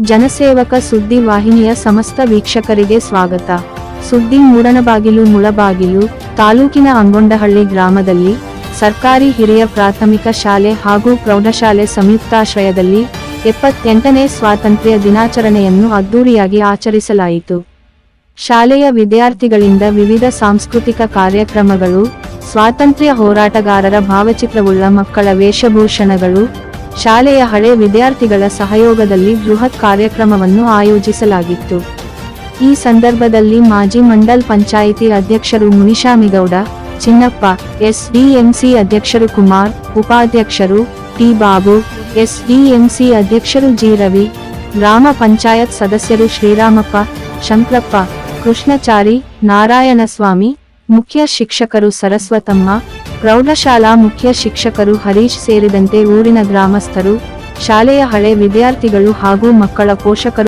ಜನಸೇವಕ ಸುದ್ದಿ ವಾಹಿನಿಯ ಸಮಸ್ತ ವೀಕ್ಷಕರಿಗೆ ಸ್ವಾಗತ. ಸುದ್ದಿ ಮೂಡನಬಾಗಿಲು ಮುಳಬಾಗಿಲು, ತಾಲೂಕಿನ ಅಂಗೊಂಡಹಳ್ಳಿ ಗ್ರಾಮದಲ್ಲಿ, ಸರ್ಕಾರಿ ಹಿರಿಯ ಪ್ರಾಥಮಿಕ ಶಾಲೆ ಹಾಗೂ ಪ್ರೌಢಶಾಲೆ ಸಂಯುಕ್ತಾಶ್ರಯದಲ್ಲಿ ಎಪ್ಪತ್ತೆಂಟನೇ ಸ್ವಾತಂತ್ರ್ಯ ದಿನಾಚರಣೆಯನ್ನು ಅದ್ದೂರಿಯಾಗಿ ಆಚರಿಸಲಾಯಿತು. ಶಾಲೆಯ ವಿದ್ಯಾರ್ಥಿಗಳಿಂದ ವಿವಿಧ ಸಾಂಸ್ಕೃತಿಕ ಕಾರ್ಯಕ್ರಮಗಳು, ಸ್ವಾತಂತ್ರ್ಯ ಹೋರಾಟಗಾರರ ಭಾವಚಿತ್ರವುಳ್ಳ ಮಕ್ಕಳ ವೇಷಭೂಷಣಗಳು ಶಾಲೆಯ ಹಳೆ ವಿದ್ಯಾರ್ಥಿಗಳ ಸಹಯೋಗದಲ್ಲಿ ಬೃಹತ್ ಕಾರ್ಯಕ್ರಮವನ್ನು ಆಯೋಜಿಸಲಾಗಿತ್ತು. ಈ ಸಂದರ್ಭದಲ್ಲಿ ಮಾಜಿ ಮಂಡಲ್ ಪಂಚಾಯಿತಿ ಅಧ್ಯಕ್ಷರು ಮುನಿಶಾಮಿಗೌಡ, ಚಿನ್ನಪ್ಪ, ಎಸ್ಡಿಎಂಸಿ ಅಧ್ಯಕ್ಷರು ಕುಮಾರ್, ಉಪಾಧ್ಯಕ್ಷರು ಟಿ ಬಾಬು ಎಸ್ಡಿಎಂಸಿ ಅಧ್ಯಕ್ಷರು ಜಿ ರವಿ ಗ್ರಾಮ ಪಂಚಾಯತ್ ಸದಸ್ಯರು ಶ್ರೀರಾಮಪ್ಪ, ಶಂಕ್ರಪ್ಪ, ಕೃಷ್ಣಚಾರಿ, ನಾರಾಯಣಸ್ವಾಮಿ, ಮುಖ್ಯ ಶಿಕ್ಷಕರು ಸರಸ್ವತಮ್ಮ ಪ್ರೌಢಶಾಲಾ ಮುಖ್ಯ ಶಿಕ್ಷಕರು ಹರೀಶ್ ಸೇರಿದಂತೆ ಊರಿನ ಗ್ರಾಮಸ್ಥರು ಶಾಲೆಯ ಹಳೆ ವಿದ್ಯಾರ್ಥಿಗಳು ಹಾಗೂ ಮಕ್ಕಳ ಪೋಷಕರು